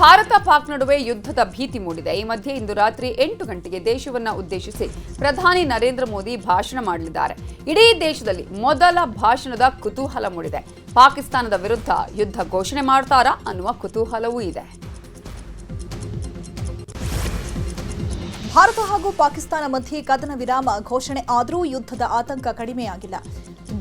ಭಾರತ ಪಾಕ್ ನಡುವೆ ಯುದ್ಧದ ಭೀತಿ ಮೂಡಿದೆ. ಈ ಮಧ್ಯೆ ಇಂದು ರಾತ್ರಿ ಎಂಟು ಗಂಟೆಗೆ ದೇಶವನ್ನ ಉದ್ದೇಶಿಸಿ ಪ್ರಧಾನಿ ನರೇಂದ್ರ ಮೋದಿ ಭಾಷಣ ಮಾಡಲಿದ್ದಾರೆ. ಇಡೀ ದೇಶದಲ್ಲಿ ಮೊದಲ ಭಾಷಣದ ಕುತೂಹಲ ಮೂಡಿದೆ. ಪಾಕಿಸ್ತಾನದ ವಿರುದ್ಧ ಯುದ್ಧ ಘೋಷಣೆ ಮಾಡ್ತಾರಾ ಅನ್ನುವ ಕುತೂಹಲವೂ ಇದೆ. ಭಾರತ ಹಾಗೂ ಪಾಕಿಸ್ತಾನ ಮಧ್ಯೆ ಕದನ ವಿರಾಮ ಘೋಷಣೆ ಆದರೂ ಯುದ್ಧದ ಆತಂಕ ಕಡಿಮೆಯಾಗಿಲ್ಲ.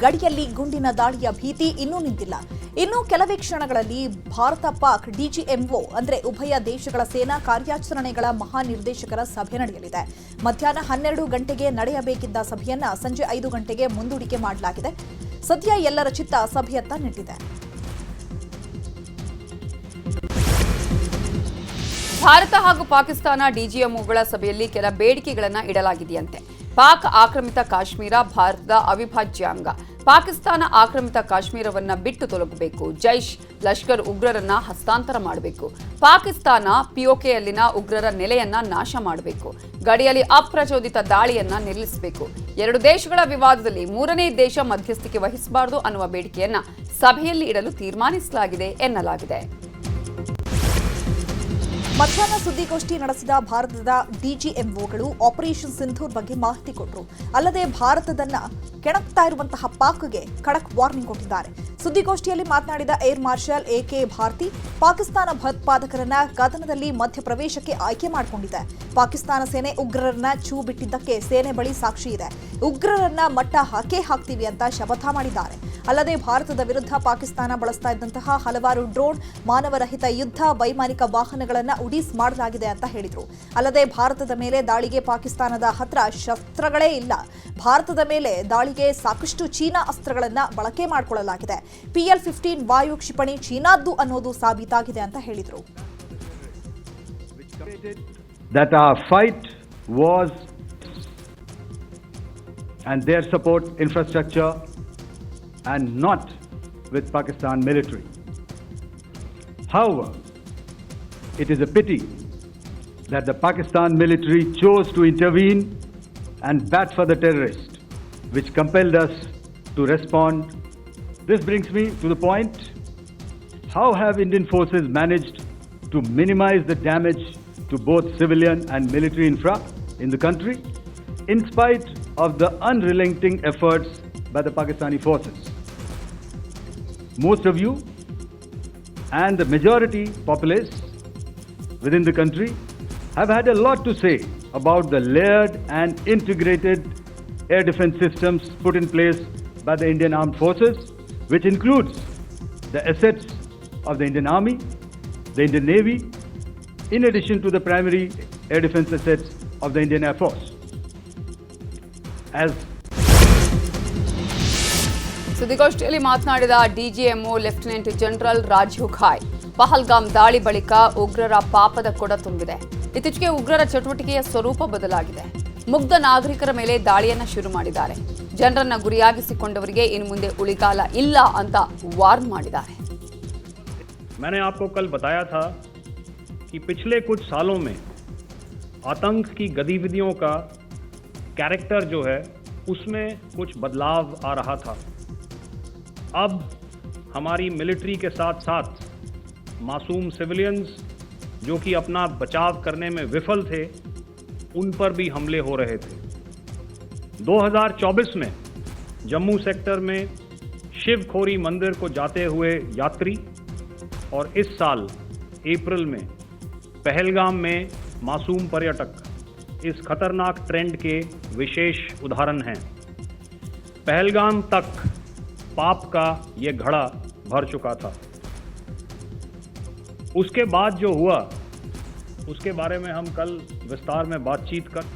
ಗಡಿಯಲ್ಲಿ ಗುಂಡಿನ ದಾಳಿಯ ಭೀತಿ ಇನ್ನೂ ನಿಂತಿಲ್ಲ. ಇನ್ನು ಕೆಲವೇ ಕ್ಷಣಗಳಲ್ಲಿ ಭಾರತ ಪಾಕ್ ಡಿಜಿಎಂಒ ಅಂದರೆ ಉಭಯ ದೇಶಗಳ ಸೇನಾ ಕಾರ್ಯಾಚರಣೆಗಳ ಮಹಾನಿರ್ದೇಶಕರ ಸಭೆ ನಡೆಯಲಿದೆ. ಮಧ್ಯಾಹ್ನ ಹನ್ನೆರಡು ಗಂಟೆಗೆ ನಡೆಯಬೇಕಿದ್ದ ಸಭೆಯನ್ನ ಸಂಜೆ ಐದು ಗಂಟೆಗೆ ಮುಂದೂಡಿಕೆ ಮಾಡಲಾಗಿದೆ. ಸದ್ಯ ಎಲ್ಲರ ಚಿತ್ತ ಸಭೆಯತ್ತ ನೆಟ್ಟಿದೆ ಭಾರತ ಹಾಗೂ ಪಾಕಿಸ್ತಾನ ಡಿಜಿಎಂಒಗಳ ಸಭೆಯಲ್ಲಿ ಕೆಲ ಬೇಡಿಕೆಗಳನ್ನು ಇಡಲಾಗಿದೆಯಂತೆ. ಪಾಕ್ ಆಕ್ರಮಿತ ಕಾಶ್ಮೀರ ಭಾರತದ ಅವಿಭಾಜ್ಯ ಅಂಗ. ಪಾಕಿಸ್ತಾನ ಆಕ್ರಮಿತ ಕಾಶ್ಮೀರವನ್ನ ಬಿಟ್ಟು ತೊಲಗಬೇಕು. ಜೈಷ್ ಲಷ್ಕರ್ ಉಗ್ರರನ್ನ ಹಸ್ತಾಂತರ ಮಾಡಬೇಕು. ಪಾಕಿಸ್ತಾನ ಪಿಒಕೆಯಲ್ಲಿನ ಉಗ್ರರ ನೆಲೆಯನ್ನ ನಾಶ ಮಾಡಬೇಕು. ಗಡಿಯಲ್ಲಿ ಅಪ್ರಚೋದಿತ ದಾಳಿಯನ್ನ ನಿಲ್ಲಿಸಬೇಕು. ಎರಡು ದೇಶಗಳ ವಿವಾದದಲ್ಲಿ ಮೂರನೇ ದೇಶ ಮಧ್ಯಸ್ಥಿಕೆ ವಹಿಸಬಾರದು ಅನ್ನುವ ಬೇಡಿಕೆಯನ್ನ ಸಭೆಯಲ್ಲಿ ಇಡಲು ತೀರ್ಮಾನಿಸಲಾಗಿದೆ ಎನ್ನಲಾಗಿದೆ. ಮಧ್ಯಾಹ್ನ ಸುದ್ದಿಗೋಷ್ಠಿ ನಡೆಸಿದ ಭಾರತದ ಡಿಜಿಎಂಒಗಳು ಆಪರೇಷನ್ ಸಿಂಧೂರ್ ಬಗ್ಗೆ ಮಾಹಿತಿ ಕೊಟ್ಟರು. ಅಲ್ಲದೆ ಭಾರತದನ್ನ ಕೆಣಕ್ತಾ ಇರುವಂತಹ ಪಾಕ್ಗೆ ಖಡಕ್ ವಾರ್ನಿಂಗ್ ಕೊಟ್ಟಿದ್ದಾರೆ. ಸುದ್ದಿಗೋಷ್ಠಿಯಲ್ಲಿ ಮಾತನಾಡಿದ air marshal A K Bharti, Pakistan ಭಯೋತ್ಪಾದಕರನ್ನ ಕದನದಲ್ಲಿ ಮಧ್ಯಪ್ರವೇಶಕ್ಕೆ ಆಯ್ಕೆ ಮಾಡಿಕೊಂಡಿದೆ. ಪಾಕಿಸ್ತಾನ ಸೇನೆ ಉಗ್ರರನ್ನ ಚೂ ಬಿಟ್ಟಿದ್ದಕ್ಕೆ ಸೇನೆ ಬಳಿ ಸಾಕ್ಷಿ ಇದೆ. ಉಗ್ರರನ್ನ ಮಟ್ಟ ಹಾಕೇ ಹಾಕ್ತೀವಿ ಅಂತ ಶಪಥ ಮಾಡಿದ್ದಾರೆ. ಅಲ್ಲದೆ ಭಾರತದ ವಿರುದ್ಧ ಪಾಕಿಸ್ತಾನ ಬಳಸ್ತಾ ಇದ್ದಂತಹ ಹಲವಾರು ಡ್ರೋನ್ ಮಾನವರಹಿತ ಯುದ್ಧ, ವೈಮಾನಿಕ ವಾಹನಗಳನ್ನು ಉಡೀಸ್ ಮಾಡಲಾಗಿದೆ ಅಂತ ಹೇಳಿದರು. ಅಲ್ಲದೆ ಭಾರತದ ಮೇಲೆ ದಾಳಿಗೆ ಪಾಕಿಸ್ತಾನದ ಹತ್ರ ಶಸ್ತ್ರಗಳೇ ಇಲ್ಲ. ಭಾರತದ ಮೇಲೆ ದಾಳಿಗೆ ಸಾಕಷ್ಟು ಚೀನಾ ಅಸ್ತ್ರಗಳನ್ನು ಬಳಕೆ ಮಾಡಿಕೊಳ್ಳಲಾಗಿದೆ. ಪಿಎಲ್ ಫಿಫ್ಟೀನ್ ವಾಯು ಕ್ಷಿಪಣಿ ಚೀನಾದ್ದು ಅನ್ನೋದು ಸಾಬೀತಾಗಿದೆ ಅಂತ ಹೇಳಿದರು that our fight was and their support infrastructure and not with Pakistan military. However, it is a pity that the Pakistan military chose to intervene and bat for the terrorist which compelled us to respond. This brings me to the point how have Indian forces managed to minimize the damage to both civilian and military infra in the country in spite of the unrelenting efforts by the Pakistani forces? Most of you and the majority populace within the country have had a lot to say about the layered and integrated air defense systems put in place by the Indian Armed Forces, which includes the assets of the Indian Army, the Indian Navy, in addition to the primary air defense assets of the Indian Air Force. As ಸುದ್ದಿಗೋಷ್ಠಿಯಲ್ಲಿ ಮಾತನಾಡಿದ DGMO lieutenant general Rajiv Ghai Pahalgam ದಾಳಿ ಬಳಿಕ ಉಗ್ರರ ಪಾಪದ ಕೊಡ ತುಂಬಿದೆ ಇತ್ತೀಚೆಗೆ ಉಗ್ರರ ಚಟುವಟಿಕೆಯ ಸ್ವರೂಪ ಬದಲಾಗಿದೆ ಮುಗ್ಧ ನಾಗರಿಕರ ಮೇಲೆ ದಾಳಿಯನ್ನ ಶುರು ಮಾಡಿದ್ದಾರೆ ಜನರನ್ನ ಗುರಿಯಾಗಿಸಿಕೊಂಡವರಿಗೆ ಇನ್ನು ಮುಂದೆ ಉಳಿಗಾಲ ಇಲ್ಲ ಅಂತ ವಾರ್ನ್ ಮಾಡಿದ್ದಾರೆ मैंने आपको कल बताया था कि पिछले कुछ सालों में आतंक की गतिविधियों का कैरेक्टर जो है उसमें कुछ बदलाव आ रहा था अब हमारी मिलिट्री के साथ साथ मासूम सिविलियंस जो कि अपना बचाव करने में विफल थे उन पर भी हमले हो रहे थे। 2024 में जम्मू सेक्टर में शिवखोरी मंदिर को जाते हुए यात्री और इस साल अप्रैल में पहलगाम में मासूम पर्यटक इस खतरनाक ट्रेंड के विशेष उदाहरण हैं। पहलगाम तक पाप का ये घड़ा भर चुका था। उसके बाद जो हुआ उसके बारे में हम कल विस्तार में बातचीत कर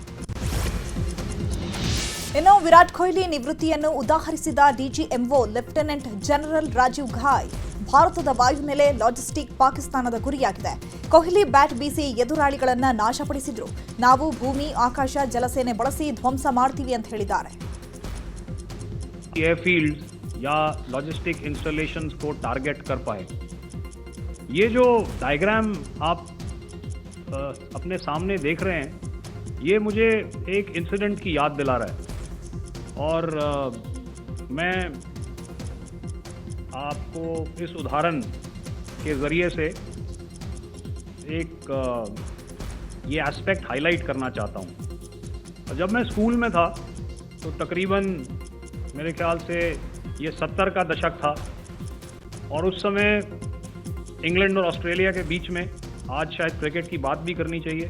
ಇನ್ನು ವಿರಾಟ್ ಕೊಹ್ಲಿ ನಿವೃತ್ತಿಯನ್ನು ಉದಾಹರಿಸಿದ DGMO lieutenant general Rajiv Ghai ಭಾರತದ ವಾಯುನೆಲೆ ಲಾಜಿಸ್ಟಿಕ್ ಪಾಕಿಸ್ತಾನದ ಗುರಿಯಾಗಿದೆ ಕೊಹ್ಲಿ ಬ್ಯಾಟ್ ಬೀಸಿ ಎದುರಾಳಿಗಳನ್ನ ನಾಶಪಡಿಸಿದ್ರು ನಾವು ಭೂಮಿ ಆಕಾಶ ಜಲಸೇನೆ ಬಳಸಿ ಧ್ವಂಸ ಮಾಡ್ತೀವಿ ಅಂತ ಹೇಳಿದ್ದಾರೆ एयरफील्ड या लॉजिस्टिक इंस्टॉलेशंस को टारगेट कर पाए ये जो डायग्राम आप अ, अपने सामने देख रहे हैं, ये मुझे एक इंसिडेंट की याद दिला रहा है। और मैं आपको इस उदाहरण के ज़रिए से एक ये एस्पेक्ट हाईलाइट करना चाहता हूँ। जब मैं स्कूल में था तो तकरीबन मेरे ख्याल से ये सत्तर का दशक था। और उस समय इंग्लैंड और ऑस्ट्रेलिया के बीच में आज शायद क्रिकेट की बात भी करनी चाहिए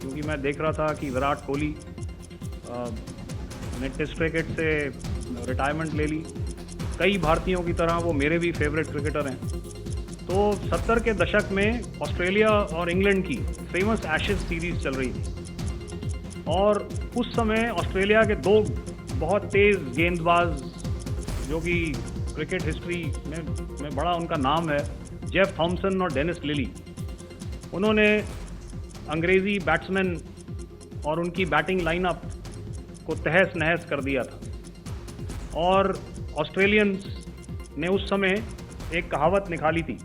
क्योंकि मैं देख रहा था कि विराट कोहली ने टेस्ट क्रिकेट से रिटायरमेंट ले ली। कई भारतीयों की तरह वो मेरे भी फेवरेट क्रिकेटर हैं। तो सत्तर के दशक में ऑस्ट्रेलिया और इंग्लैंड की फ़ेमस एशेज सीरीज़ चल रही थी। और उस समय ऑस्ट्रेलिया के दो बहुत तेज़ गेंदबाज जो कि क्रिकेट हिस्ट्री में, में बड़ा उनका नाम है जेफ थॉमसन और डेनिस लिली उन्होंने अंग्रेज़ी बैट्समैन और उनकी बैटिंग लाइनअप को तहस नहस कर दिया था और ऑस्ट्रेलियंस ने उस समय एक कहावत निकाली थी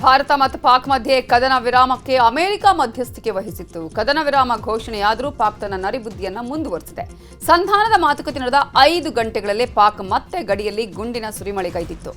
ಭಾರತ ಮತ್ತು ಪಾಕ್ ಮಧ್ಯೆ ಕದನ ವಿರಾಮಕ್ಕೆ ಅಮೆರಿಕ ಮಧ್ಯಸ್ಥಿಕೆ ವಹಿಸಿತ್ತು ಕದನ ವಿರಾಮ ಘೋಷಣೆಯಾದರೂ ಪಾಕ್ ತನ್ನ ನರಿಬುದ್ಧಿಯನ್ನ ಮುಂದುವರೆಸಿದೆ ಸಂಧಾನದ ಮಾತುಕತೆ ನಡೆದ ಐದು ಗಂಟೆಗಳಲ್ಲೇ ಪಾಕ್ ಮತ್ತೆ ಗಡಿಯಲ್ಲಿ ಗುಂಡಿನ ಸುರಿಮಳೆಗೈದಿತ್ತು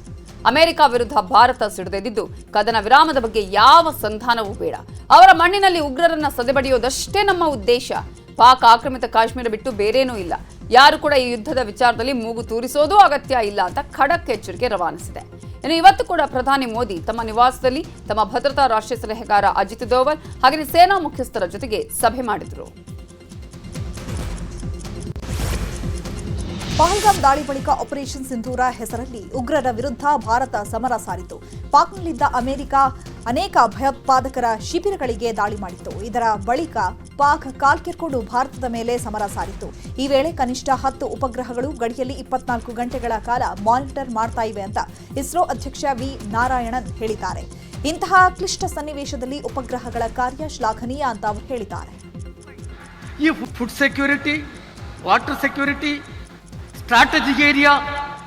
ಅಮೆರಿಕ ವಿರುದ್ಧ ಭಾರತ ಸಿಡಿದೆದ್ದಿದ್ದು, ಕದನ ವಿರಾಮದ ಬಗ್ಗೆ ಯಾವ ಸಂಧಾನವೂ ಬೇಡ. ಅವರ ಮಣ್ಣಿನಲ್ಲಿ ಉಗ್ರರನ್ನ ಸದೆಬಡಿಯೋದಷ್ಟೇ ನಮ್ಮ ಉದ್ದೇಶ. ಪಾಕ್ ಆಕ್ರಮಿತ ಕಾಶ್ಮೀರ ಬಿಟ್ಟು ಬೇರೇನೂ ಇಲ್ಲ. ಯಾರು ಕೂಡ ಈ ಯುದ್ಧದ ವಿಚಾರದಲ್ಲಿ ಮೂಗು ತೂರಿಸೋದೂ ಅಗತ್ಯ ಇಲ್ಲ ಅಂತ ಖಡಕ್ ಎಚ್ಚರಿಕೆ ರವಾನಿಸಿದೆ. ಇನ್ನು ಇವತ್ತು ಕೂಡ ಪ್ರಧಾನಿ ಮೋದಿ ತಮ್ಮ ನಿವಾಸದಲ್ಲಿ ತಮ್ಮ ಭದ್ರತಾ ರಾಷ್ಟ್ರೀಯ ಸಲಹೆಗಾರ ಅಜಿತ್ ದೋವಲ್ ಹಾಗೆಯೇ ಸೇನಾ ಮುಖ್ಯಸ್ಥರ ಜೊತೆಗೆ ಸಭೆ ಮಾಡಿದರು. ಪಹಲ್ಗಾಮ್ ದಾಳಿ ಬಳಿಕ ಆಪರೇಷನ್ ಸಿಂಧೂರ ಹೆಸರಲ್ಲಿ ಉಗ್ರರ ವಿರುದ್ಧ ಭಾರತ ಸಮರ ಸಾರಿತು. ಪಾಕ್ನಲ್ಲಿದ್ದ ಅಮೆರಿಕ ಅನೇಕ ಭಯೋತ್ಪಾದಕರ ಶಿಬಿರಗಳಿಗೆ ದಾಳಿ ಮಾಡಿತ್ತು. ಇದರ ಬಳಿಕ ಪಾಕ್ ಕಾಲ್ಕಿರ್ಕೊಂಡು ಭಾರತದ ಮೇಲೆ ಸಮರ ಸಾರಿತು. ಈ ವೇಳೆ ಕನಿಷ್ಠ ಹತ್ತು ಉಪಗ್ರಹಗಳು ಗಡಿಯಲ್ಲಿ ಇಪ್ಪತ್ನಾಲ್ಕು ಗಂಟೆಗಳ ಕಾಲ ಮಾನಿಟರ್ ಮಾಡ್ತಾ ಇವೆ ಅಂತ ಇಸ್ರೋ ಅಧ್ಯಕ್ಷ ವಿ. ನಾರಾಯಣನ್ ಹೇಳಿದ್ದಾರೆ. ಇಂತಹ ಕ್ಲಿಷ್ಟ ಸನ್ನಿವೇಶದಲ್ಲಿ ಉಪಗ್ರಹಗಳ ಕಾರ್ಯ ಶ್ಲಾಘನೀಯ ಅಂತ ಅವರು ಹೇಳಿದ್ದಾರೆ. ಈ food security water security, strategic area,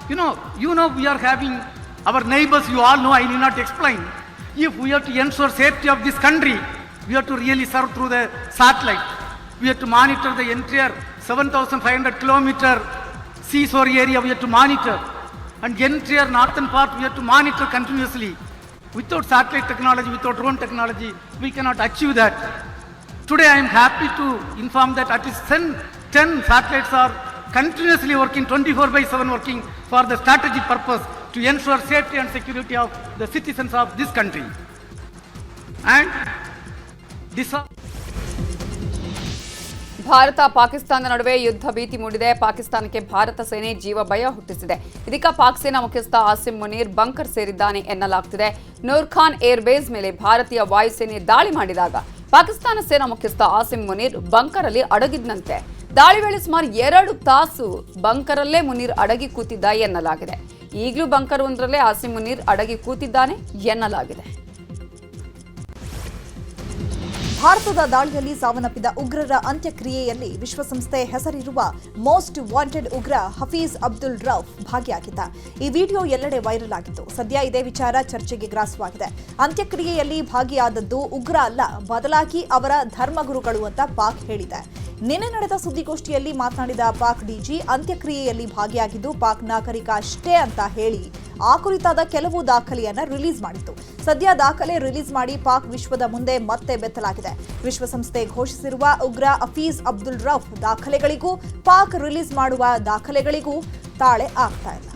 you know, you know we are having our neighbors, you all know, I need not explain. If we have to ensure safety of this country, we have to really serve through the satellite. We have to monitor the entire 7,500 kilometer seashore area, we have to monitor. And entire northern part, we have to monitor continuously. Without satellite technology, without drone technology, we cannot achieve that. Today I am happy to inform that at least 10, 10 satellites are continuously working, 24 by 7 working for the strategic purpose to ensure safety and security of the citizens of this country. And this Bharat Pakistan ನಡುವೆ ಯುದ್ಧ ಭೀತಿ ಮೂಡಿದೆ. ಪಾಕಿಸ್ತಾನಕ್ಕೆ ಭಾರತ ಸೇನೆ ಜೀವ ಭಯ ಹುಟ್ಟಿಸಿದೆ. ಇದೀಗ ಪಾಕ್ ಸೇನಾ ಮುಖ್ಯಸ್ಥ ಆಸಿಂ ಮುನೀರ್ ಬಂಕರ್ ಸೇರಿದ್ದಾನೆ ಎನ್ನಲಾಗ್ತಿದೆ. ನೂರ್ ಖಾನ್ ಏರ್ ಬೇಸ್ ಮೇಲೆ ಭಾರತೀಯ ವಾಯುಸೇನೆ ದಾಳಿ ಮಾಡಿದಾಗ ಪಾಕಿಸ್ತಾನ ಸೇನಾ ಮುಖ್ಯಸ್ಥ ಆಸಿಂ ಮುನೀರ್ ಬಂಕರ್ ಅಲ್ಲಿ ಅಡಗಿದ್ನಂತೆ. ದಾಳಿ ವೇಳೆ ಸುಮಾರು ಎರಡು ತಾಸು ಬಂಕರಲ್ಲೇ ಮುನೀರ್ ಅಡಗಿ ಕೂತಿದ್ದ ಎನ್ನಲಾಗಿದೆ. ಈಗಲೂ ಬಂಕರ್ ಒಂದರಲ್ಲೇ ಆಸಿಂ ಮುನೀರ್ ಅಡಗಿ ಕೂತಿದ್ದಾನೆ ಎನ್ನಲಾಗಿದೆ. ಭಾರತದ ದಾಳಿಯಲ್ಲಿ ಸಾವನ್ನಪ್ಪಿದ ಉಗ್ರರ ಅಂತ್ಯಕ್ರಿಯೆಯಲ್ಲಿ ವಿಶ್ವಸಂಸ್ಥೆ ಹೆಸರಿರುವ ಮೋಸ್ಟ್ ವಾಂಟೆಡ್ ಉಗ್ರ ಹಫೀಜ್ ಅಬ್ದುಲ್ ರೌಫ್ ಭಾಗಿಯಾಗಿದ್ದ. ಈ ವಿಡಿಯೋ ಎಲ್ಲೆಡೆ ವೈರಲ್ ಆಗಿತ್ತು. ಸದ್ಯ ಇದೇ ವಿಚಾರ ಚರ್ಚೆಗೆ ಗ್ರಾಸವಾಗಿದೆ. ಅಂತ್ಯಕ್ರಿಯೆಯಲ್ಲಿ ಭಾಗಿಯಾದದ್ದು ಉಗ್ರ ಅಲ್ಲ, ಬದಲಾಗಿ ಅವರ ಧರ್ಮಗುರುಗಳು ಅಂತ ಪಾಕ್ ಹೇಳಿದೆ. ನಿನ್ನೆ ನಡೆದ ಸುದ್ದಿಗೋಷ್ಠಿಯಲ್ಲಿ ಮಾತನಾಡಿದ ಪಾಕ್ ಡಿಜಿ ಅಂತ್ಯಕ್ರಿಯೆಯಲ್ಲಿ ಭಾಗಿಯಾಗಿದ್ದು ಪಾಕ್ ನಾಗರಿಕ ಅಷ್ಟೇ ಅಂತ ಹೇಳಿ ಆ ಕುರಿತಾದ ಕೆಲವು ದಾಖಲೆಯನ್ನು ರಿಲೀಸ್ ಮಾಡಿತ್ತು. ಸದ್ಯ ದಾಖಲೆ ರಿಲೀಸ್ ಮಾಡಿ ಪಾಕ್ ವಿಶ್ವದ ಮುಂದೆ ಮತ್ತೆ ಬೆತ್ತಲಾಗಿದೆ. ವಿಶ್ವಸಂಸ್ಥೆ ಘೋಷಿಸಿರುವ ಉಗ್ರ ಅಫೀಜ್ ಅಬ್ದುಲ್ ರಫ್ ದಾಖಲೆಗಳಿಗೂ ಪಾಕ್ ರಿಲೀಸ್ ಮಾಡುವ ದಾಖಲೆಗಳಿಗೂ ತಾಳೆ ಆಗ್ತಾ ಇಲ್ಲ.